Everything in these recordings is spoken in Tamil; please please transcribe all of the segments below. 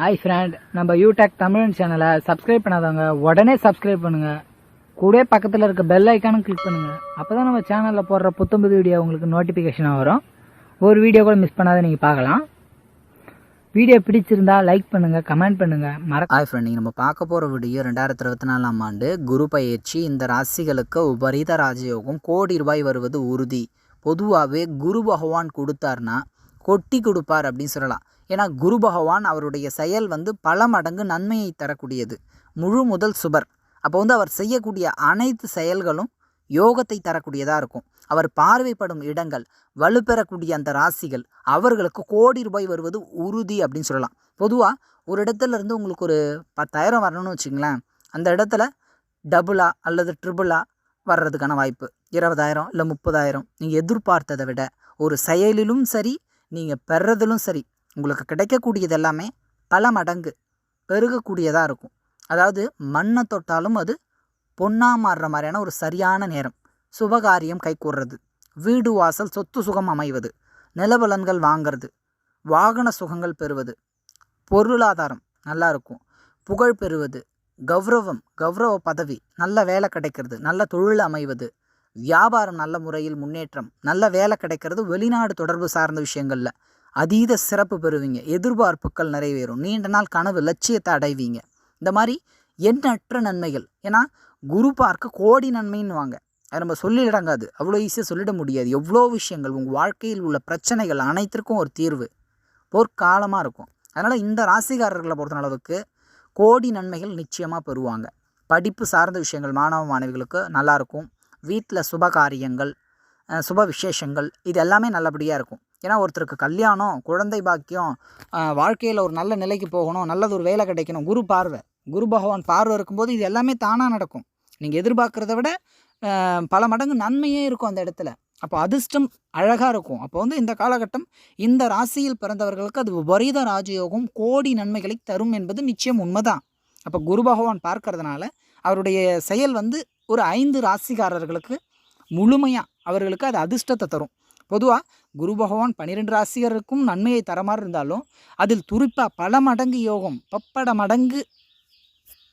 ஹாய் ஃப்ரெண்ட் நம்ம யூடெக் தமிழ் சேனலை சப்ஸ்கிரைப் பண்ணாதவங்க உடனே சப்ஸ்கிரைப் பண்ணுங்க. கூட பக்கத்தில் இருக்க பெல் ஐக்கானும் கிளிக் பண்ணுங்க. அப்பதான் நம்ம சேனலில் போடுற புத்தம்புது வீடியோ உங்களுக்கு நோட்டிஃபிகேஷனாக வரும். ஒரு வீடியோ கூட மிஸ் பண்ணாத நீங்கள் பார்க்கலாம். வீடியோ பிடிச்சிருந்தா லைக் பண்ணுங்க கமெண்ட் பண்ணுங்க. மற ஹாய் ஃப்ரெண்ட் நீங்கள் நம்ம பார்க்க போகிற வீடியோ ரெண்டாயிரத்தி இருபத்தி நாலாம் ஆண்டு குரு பயிற்சி இந்த ராசிகளுக்கு உபரீத ராஜயோகம் கோடி ரூபாய் வருவது உறுதி. பொதுவாகவே குரு பகவான் கொடுத்தார்னா கொட்டி கொடுப்பார் அப்படின்னு சொல்லலாம். ஏன்னா குரு பகவான் அவருடைய செயல் வந்து பல மடங்கு நன்மையை தரக்கூடியது. முழு முதல் சுபர். அப்போ வந்து அவர் செய்யக்கூடிய அனைத்து செயல்களும் யோகத்தை தரக்கூடியதாக இருக்கும். அவர் பார்வைப்படும் இடங்கள் வலுப்பெறக்கூடிய அந்த ராசிகள் அவர்களுக்கு கோடி ரூபாய் வருவது உறுதி அப்படின்னு சொல்லலாம். பொதுவாக ஒரு இடத்துல இருந்து உங்களுக்கு ஒரு பத்தாயிரம் வரணும்னு வச்சுங்களேன் அந்த இடத்துல டபுளா அல்லது ட்ரிபிளா வர்றதுக்கான வாய்ப்பு. இருபதாயிரம் இல்லை முப்பதாயிரம். நீங்கள் எதிர்பார்த்ததை விட ஒரு செயலிலும் சரி நீங்கள் பெறதிலும் சரி உங்களுக்கு கிடைக்கக்கூடியது எல்லாமே பல மடங்கு பெருகக்கூடியதாக இருக்கும். அதாவது மண்ணை தொட்டாலும் அது பொன்னா மாறுற மாதிரியான ஒரு சரியான நேரம் சுபகாரியம் கைகூர்றது வீடு வாசல் சொத்து சுகம் அமைவது நிலபலன்கள் வாங்கிறது வாகன சுகங்கள் பெறுவது பொருளாதாரம் நல்லா இருக்கும் புகழ் பெறுவது கௌரவம் கௌரவ பதவி நல்ல வேலை கிடைக்கிறது நல்ல தொழில் அமைவது வியாபாரம் நல்ல முறையில் முன்னேற்றம் நல்ல வேலை கிடைக்கிறது வெளிநாடு தொடர்பு சார்ந்த விஷயங்களில். அதீத சிறப்பு பெறுவீங்க. எதிர்பார்ப்புகள் நிறைவேறும். நீண்ட நாள் கனவு லட்சியத்தை அடைவீங்க. இந்த மாதிரி எண்ணற்ற நன்மைகள். ஏன்னா குரு பார்க்க கோடி நன்மைன்னுவாங்க. அதை நம்ம சொல்லிடங்காது அவ்வளோ ஈஸியாக சொல்லிட முடியாது. எவ்வளோ விஷயங்கள் உங்கள் வாழ்க்கையில் உள்ள பிரச்சனைகள் அனைத்திற்கும் ஒரு தீர்வு. பொற்காலமாக இருக்கும். அதனால் இந்த ராசிகாரர்களை பொறுத்த அளவுக்கு கோடி நன்மைகள் நிச்சயமாக பெறுவாங்க. படிப்பு சார்ந்த விஷயங்கள் மாணவ மாணவிகளுக்கு நல்லாயிருக்கும் வீட்டில் சுப காரியங்கள் சுப விசேஷங்கள் இது எல்லாமே நல்லபடியாக இருக்கும். ஏன்னா ஒருத்தருக்கு கல்யாணம் குழந்தை பாக்கியம் வாழ்க்கையில் ஒரு நல்ல நிலைக்கு போகணும் நல்லது ஒரு வேலை கிடைக்கணும் குரு பார்வை. குரு பகவான் பார்வை இருக்கும்போது இது எல்லாமே தானாக நடக்கும். நீங்கள் எதிர்பார்க்குறத விட பல மடங்கு நன்மையே இருக்கும் அந்த இடத்துல. அப்போ அதிர்ஷ்டம் அழகாக இருக்கும். அப்போ வந்து இந்த காலகட்டம் இந்த ராசியில் பிறந்தவர்களுக்கு அது விபரீத ராஜயோகம் கோடி நன்மைகளை தரும் என்பது நிச்சயம் உண்மைதான். அப்போ குரு பகவான் பார்க்கறதுனால அவருடைய செயல் வந்து ஒரு ஐந்து ராசிக்காரர்களுக்கு முழுமையாக அவர்களுக்கு அது அதிர்ஷ்டத்தை தரும். பொதுவாக குரு பகவான் பன்னிரெண்டு ராசிகருக்கும் நன்மையை தர மாதிரி இருந்தாலும் அதில் துரிப்பாக பல மடங்கு யோகம் பப்பட மடங்கு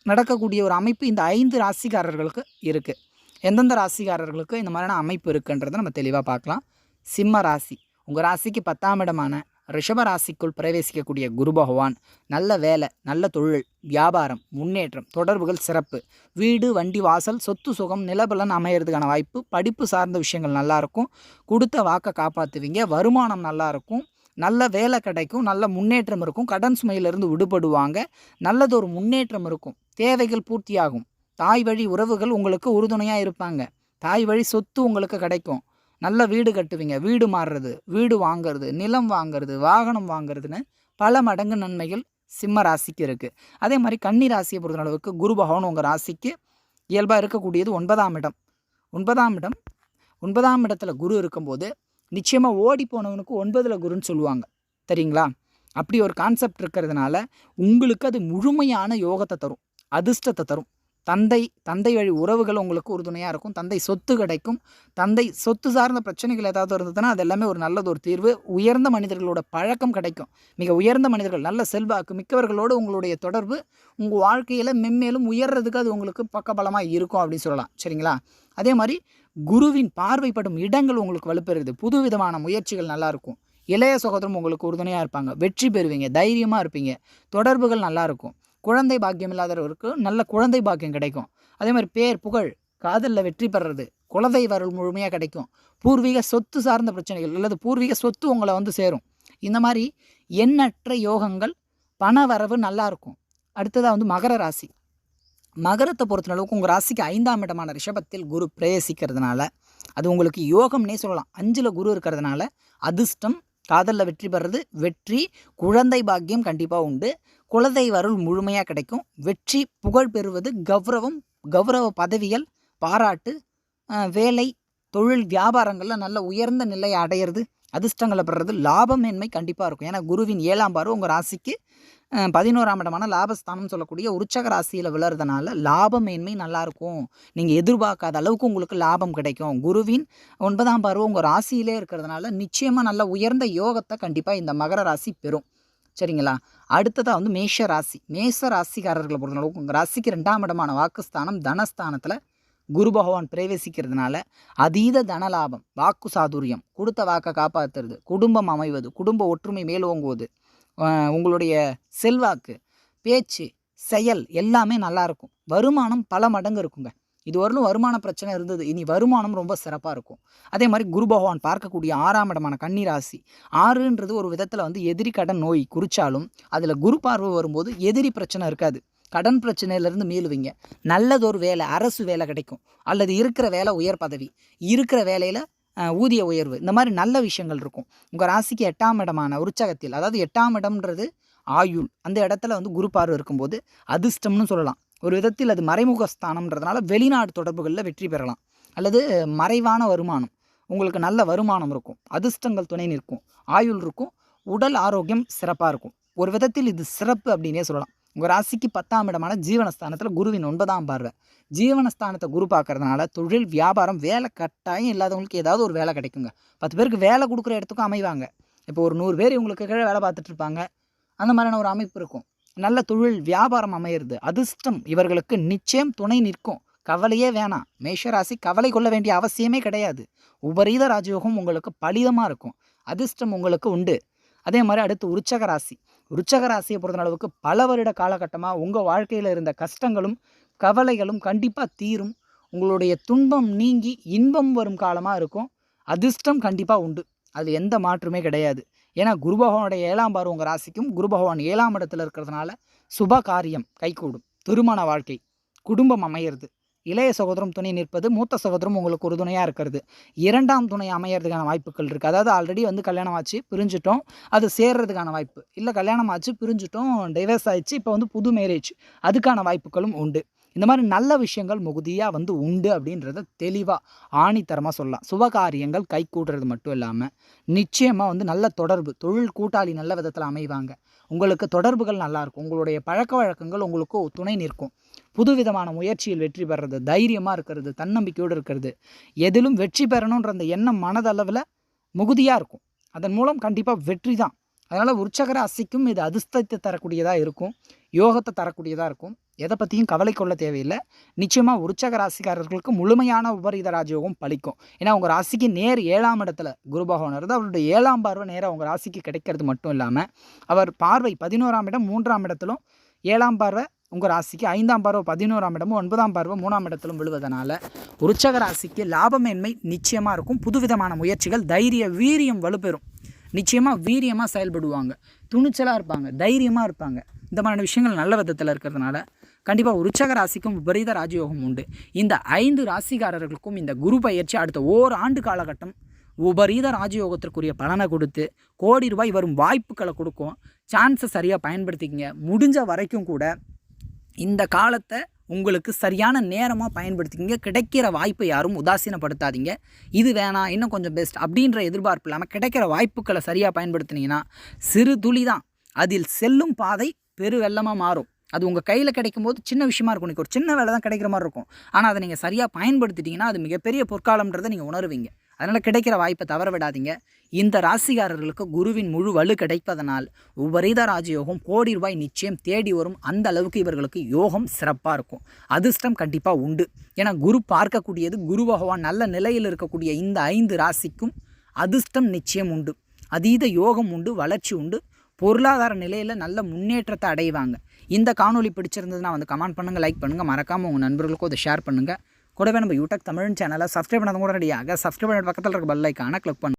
நடக்கக்கூடிய ஒரு அமைப்பு இந்த ஐந்து ராசிக்காரர்களுக்கு இருக்குது எந்தெந்த ராசிக்காரர்களுக்கு இந்த மாதிரியான அமைப்பு இருக்குன்றதை நம்ம தெளிவாக பார்க்கலாம். சிம்ம ராசி. உங்கள் ராசிக்கு பத்தாம் இடமான ரிஷபராசிக்குள் பிரவேசிக்கக்கூடிய குரு பகவான் நல்ல வேலை நல்ல தொழில் வியாபாரம் முன்னேற்றம் தொடர்புகள் சிறப்பு. வீடு வண்டி வாசல் சொத்து சுகம் நிலபலன் அமையிறதுக்கான வாய்ப்பு படிப்பு சார்ந்த விஷயங்கள் நல்லாயிருக்கும் கொடுத்த வாக்கை காப்பாற்றுவீங்க வருமானம் நல்லாயிருக்கும் நல்ல வேலை கிடைக்கும் நல்ல முன்னேற்றம் இருக்கும் கடன் சுமையிலிருந்து விடுபடுவாங்க. நல்லதொரு முன்னேற்றம் இருக்கும் தேவைகள் பூர்த்தியாகும். தாய் வழி உறவுகள் உங்களுக்கு உறுதுணையாக இருப்பாங்க. தாய் வழி சொத்து உங்களுக்கு கிடைக்கும். நல்ல வீடு கட்டுவீங்க. வீடு மாறுறது வீடு வாங்குறது நிலம் வாங்குறது வாகனம் வாங்குறதுன்னு பல மடங்கு நன்மைகள் சிம்ம ராசிக்கு இருக்குது அதே மாதிரி கன்னி ராசியை பொறுத்த அளவுக்கு குரு பகவான் உங்கள் ராசிக்கு இயல்பாக இருக்கக்கூடியது ஒன்பதாம் இடம். ஒன்பதாம் இடம் ஒன்பதாம் இடத்துல குரு இருக்கும்போது நிச்சயமாக ஓடி போனவனுக்கு ஒன்பதில் குருன்னு சொல்லுவாங்க. சரிங்களா அப்படி ஒரு கான்செப்ட் இருக்கிறதுனால உங்களுக்கு அது முழுமையான யோகத்தை தரும் அதிர்ஷ்டத்தை தரும். தந்தை தந்தை வழி உறவுகள் உங்களுக்கு உறுதுணையாக இருக்கும். தந்தை சொத்து கிடைக்கும். தந்தை சொத்து சார்ந்த பிரச்சனைகள் ஏதாவது இருந்ததுன்னா அது எல்லாமே ஒரு நல்லது ஒரு தீர்வு. உயர்ந்த மனிதர்களோட பழக்கம் கிடைக்கும். மிக உயர்ந்த மனிதர்கள் நல்ல செல்வாக்கு மிக்கவர்களோடு உங்களுடைய தொடர்பு உங்கள் வாழ்க்கையில் மென்மேலும் உயர்றதுக்கு அது உங்களுக்கு பக்கபலமாக இருக்கும் அப்படின்னு சொல்லலாம். சரிங்களா? அதே மாதிரி குருவின் பார்வைப்படும் இடங்கள் உங்களுக்கு வலுப்பெறுது. புது விதமான முயற்சிகள் நல்லாயிருக்கும் இளைய சகோதரம் உங்களுக்கு உறுதுணையாக இருப்பாங்க. வெற்றி பெறுவீங்க. தைரியமாக இருப்பீங்க. தொடர்புகள் நல்லாயிருக்கும் குழந்தை பாக்கியம் இல்லாதவருக்கு நல்ல குழந்தை பாக்கியம் கிடைக்கும். அதே மாதிரி பேர் புகழ் காதலில் வெற்றி பெறுறது குலதை வரல் முழுமையாக கிடைக்கும். பூர்வீக சொத்து சார்ந்த பிரச்சனைகள் அல்லது பூர்வீக சொத்து உங்களை வந்து சேரும். இந்த மாதிரி எண்ணற்ற யோகங்கள் பண வரவு நல்லா இருக்கும். அடுத்ததாக வந்து மகர ராசி. மகரத்தை பொறுத்த அளவுக்கு உங்கள் ராசிக்கு ஐந்தாம் இடமான ரிஷபத்தில் குரு பிரவேசிக்கிறதுனால அது உங்களுக்கு யோகம்னே சொல்லலாம். அஞ்சில் குரு இருக்கிறதுனால அதிர்ஷ்டம் காதலில் வெற்றி பெறுறது வெற்றி குழந்தை பாக்கியம் கண்டிப்பாக உண்டு. குழந்தை அருள் முழுமையாக கிடைக்கும். வெற்றி புகழ் பெறுவது கௌரவம் கௌரவ பதவிகள் பாராட்டு வேலை தொழில் வியாபாரங்களில் நல்ல உயர்ந்த நிலையை அடையிறது அதிர்ஷ்டங்களை பெறுறது லாபமேன்மை கண்டிப்பாக இருக்கும். ஏன்னா குருவின் ஏழாம் பார்வை உங்கள் ராசிக்கு பதினோராம் இடமான லாபஸ்தானம் சொல்லக்கூடிய உற்சக ராசியில் விழுறதுனால லாபமேன்மை நல்லாயிருக்கும் நீங்கள் எதிர்பார்க்காத அளவுக்கு உங்களுக்கு லாபம் கிடைக்கும். குருவின் ஒன்பதாம் பார்வை உங்கள் ராசியிலே இருக்கிறதுனால நிச்சயமாக நல்ல உயர்ந்த யோகத்தை கண்டிப்பாக இந்த மகர ராசி பெறும். சரிங்களா? அடுத்ததாக வந்து மேஷ ராசி மேஷ ராசிக்காரர்களை பொறுத்தளவுக்கு உங்கள் ராசிக்கு ரெண்டாம் இடமான வாக்குஸ்தானம் தனஸ்தானத்தில் குரு பகவான் பிரவேசிக்கிறதுனால அதீத தனலாபம் வாக்கு சாதுரியம் கொடுத்த வாக்கை காப்பாற்றுறது குடும்பம் அமைவது குடும்ப ஒற்றுமை மேலோங்குவது உங்களுடைய செல்வாக்கு பேச்சு செயல் எல்லாமே நல்லா இருக்கும். வருமானம் பல மடங்கு இருக்குங்க. இது வரலும் வருமான பிரச்சனை இருந்தது. இனி வருமானம் ரொம்ப சிறப்பாக இருக்கும். அதே மாதிரி குரு பகவான் பார்க்கக்கூடிய ஆறாம் இடமான கன்னிராசி ஆறுன்றது ஒரு விதத்தில் வந்து எதிரி கடன் நோய் குறித்தாலும் அதில் குரு பார்வை வரும்போது எதிரி பிரச்சனை இருக்காது. கடன் பிரச்சனையிலேருந்து மீளுவீங்க. நல்லதொரு வேலை அரசு வேலை கிடைக்கும். அல்லது இருக்கிற வேலை உயர் பதவி இருக்கிற வேலையில் ஊதிய உயர்வு இந்த மாதிரி நல்ல விஷயங்கள் இருக்கும். உங்கள் ராசிக்கு எட்டாம் இடமான உற்சகத்தில் அதாவது எட்டாம் இடம்ன்றது ஆயுள் அந்த இடத்துல வந்து குரு பார்வை இருக்கும்போது அதிர்ஷ்டம்னு சொல்லலாம். ஒரு விதத்தில் அது மறைமுக ஸ்தானம்ன்றதுனால வெளிநாடு தொடர்புகளில் வெற்றி பெறலாம். அல்லது மறைவான வருமானம். உங்களுக்கு நல்ல வருமானம் இருக்கும். அதிர்ஷ்டங்கள் துணை நிற்கும். ஆயுள் இருக்கும். உடல் ஆரோக்கியம் சிறப்பாக இருக்கும். ஒரு விதத்தில் இது சிறப்பு அப்படின்னே சொல்லலாம். உங்கள் ராசிக்கு பத்தாம் இடமான ஜீவனஸ்தானத்தில் குருவின் ஒன்பதாம் பார்வை. ஜீவனஸ்தானத்தை குரு பார்க்கறதுனால தொழில் வியாபாரம் வேலை கட்டாயம் இல்லாதவங்களுக்கு ஏதாவது ஒரு வேலை கிடைக்குங்க. பத்து பேருக்கு வேலை கொடுக்குற இடத்துக்கும் அமைவாங்க. இப்போ ஒரு நூறு பேர் இவங்களுக்கு கீழே வேலை பார்த்துட்ருப்பாங்க அந்த மாதிரியான ஒரு அமைப்பு இருக்கும். நல்ல தொழில் வியாபாரம் அமையிறது அதிர்ஷ்டம். இவர்களுக்கு நிச்சயம் துணை நிற்கும். கவலையே வேணாம். மேஷராசி கவலை கொள்ள வேண்டிய அவசியமே கிடையாது. உபரீத ராஜயோகம் உங்களுக்கு பலிதமாக இருக்கும். அதிர்ஷ்டம் உங்களுக்கு உண்டு. அதே மாதிரி அடுத்து உற்சக ராசி. உற்சக ராசியை பொறுத்த அளவுக்கு பல வருட காலகட்டமாக உங்கள் வாழ்க்கையில் இருந்த கஷ்டங்களும் கவலைகளும் கண்டிப்பாக தீரும். உங்களுடைய துன்பம் நீங்கி இன்பம் வரும் காலமாக இருக்கும். அதிர்ஷ்டம் கண்டிப்பாக உண்டு. அது எந்த மாற்றுமே கிடையாது. ஏன்னா குரு பகவானுடைய ஏழாம் பார்வை உங்கள் ராசிக்கும் குரு பகவான் ஏழாம் இடத்துல இருக்கிறதுனால சுப காரியம் கைகூடும். திருமண வாழ்க்கை குடும்பம் அமையிறது. இளைய சகோதரம் துணை நிற்பது மூத்த சகோதரம் உங்களுக்கு உறுதுணையாக இருக்கிறது. இரண்டாம் துணை அமையறதுக்கான வாய்ப்புகள் இருக்குது அதாவது ஆல்ரெடி வந்து கல்யாணம் ஆச்சு பிரிஞ்சிட்டோம். அது சேர்றதுக்கான வாய்ப்பு. இல்லை கல்யாணம் ஆச்சு பிரிஞ்சிட்டோம் டைவர்ஸ் ஆயிடுச்சு இப்போ வந்து புது மேரேஜ் அதுக்கான வாய்ப்புகளும் உண்டு. இந்த மாதிரி நல்ல விஷயங்கள் மிகுதியாக வந்து உண்டு அப்படின்றத தெளிவாக ஆணித்தரமாக சொல்லலாம். சுபகாரியங்கள் கை கூட்டுறது மட்டும் இல்லாமல் நிச்சயமாக வந்து நல்ல தொடர்பு தொழில் கூட்டாளி நல்ல விதத்தில் அமைவாங்க. உங்களுக்கு தொடர்புகள் நல்லாயிருக்கும் உங்களுடைய பழக்க வழக்கங்கள் உங்களுக்கு துணை நிற்கும். புதுவிதமான முயற்சியில் வெற்றி பெறுறது தைரியமாக இருக்கிறது தன்னம்பிக்கையோடு இருக்கிறது. எதிலும் வெற்றி பெறணுன்ற அந்த எண்ணம் மனதளவில் மிகுதியாக இருக்கும். அதன் மூலம் கண்டிப்பாக வெற்றி தான். அதனால் உற்சக ராசிக்கும் இது அதிர்ஷ்டத்தை தரக்கூடியதாக இருக்கும் யோகத்தை தரக்கூடியதாக இருக்கும். எதை பற்றியும் கவலை கொள்ள தேவையில்லை. நிச்சயமாக உற்சக ராசிக்காரர்களுக்கு முழுமையான உபரீத ராஜயோகம் பலிக்கும். ஏன்னா உங்கள் ராசிக்கு நேர் ஏழாம் இடத்துல குரு பகவான் இருந்து அவருடைய ஏழாம் பார்வை நேராக உங்கள் ராசிக்கு கிடைக்கிறது மட்டும் இல்லாமல் அவர் பார்வை பதினோராம் இடம் மூன்றாம் இடத்திலும் ஏழாம் பார்வை உங்கள் ராசிக்கு ஐந்தாம் பார்வை பதினோராம் இடமும் ஒன்பதாம் பார்வை மூணாம் இடத்திலும் விழுவதனால உற்சக ராசிக்கு லாபமேன்மை நிச்சயமாக இருக்கும். புதுவிதமான முயற்சிகள் தைரிய வீரியம் வலுப்பெறும். நிச்சயமாக வீரியமாக செயல்படுவாங்க. துணிச்சலாக இருப்பாங்க தைரியமாக இருப்பாங்க. இந்த மாதிரியான விஷயங்கள் நல்ல விதத்தில் இருக்கிறதுனால கண்டிப்பாக உற்சக ராசிக்கும் விபரீத ராஜயோகம் உண்டு. இந்த ஐந்து ராசிக்காரர்களுக்கும் இந்த குரு பயிற்சி அடுத்த ஓராண்டு காலகட்டம் உபரீத ராஜயோகத்திற்குரிய பலனை கொடுத்து கோடி ரூபாய் வரும் வாய்ப்புகளை கொடுக்கும். சான்ஸை சரியாக பயன்படுத்திக்கிங்க. முடிஞ்ச வரைக்கும் கூட இந்த காலத்தை உங்களுக்கு சரியான நேரமாக பயன்படுத்திக்கிங்க. கிடைக்கிற வாய்ப்பை யாரும் உதாசீனப்படுத்தாதீங்க. இது வேணாம் இன்னும் கொஞ்சம் பெஸ்ட் அப்படின்ற எதிர்பார்ப்பு இல்லாமல் கிடைக்கிற வாய்ப்புகளை சரியாக பயன்படுத்தினீங்கன்னா சிறு துளி தான். அதில் செல்லும் பாதை பெரு வெள்ளமாக மாறும். அது உங்கள் கையில் கிடைக்கும் போது சின்ன விஷயமா இருக்கும். இன்னைக்கு ஒரு சின்ன வேலை தான் கிடைக்கிற மாதிரி இருக்கும். ஆனால் அதை நீங்கள் சரியாக பயன்படுத்திட்டிங்கன்னா அது மிகப்பெரிய பொற்காலம்ன்றதை நீங்கள் உணருவீங்க. அதனால் கிடைக்கிற வாய்ப்பை தவற விடாதீங்க. இந்த ராசிக்காரர்களுக்கு குருவின் முழு வலு கிடைப்பதனால் உபரீத ராஜயோகம் கோடி ரூபாய் நிச்சயம் தேடி வரும். அந்த அளவுக்கு இவர்களுக்கு யோகம் சிறப்பாக இருக்கும். அதிர்ஷ்டம் கண்டிப்பாக உண்டு. ஏன்னா குரு பார்க்கக்கூடியது குரு பகவான் நல்ல நிலையில் இருக்கக்கூடிய இந்த ஐந்து ராசிக்கும் அதிர்ஷ்டம் நிச்சயம் உண்டு. அதீத யோகம் உண்டு வளர்ச்சி உண்டு. பொருளாதார நிலையில் நல்ல முன்னேற்றத்தை அடைவாங்க. இந்த காணொலி பிடிச்சிருந்ததுன்னா வந்து கமெண்ட் பண்ணுங்கள் லைக் பண்ணுங்கள் மறக்காமல் உங்கள் நண்பர்களுக்கும் அதை ஷேர் பண்ணுங்கள் கூடவே நம்ம யூடியூப் தமிழ் சேனலை சப்ஸ்கிரைப் பண்ணாத கூட ரெடியாக சப்ஸ்கிரைப் பண்ண பக்கத்தில் இருக்க பெல் ஐக்கான கிளிக் பண்ணு.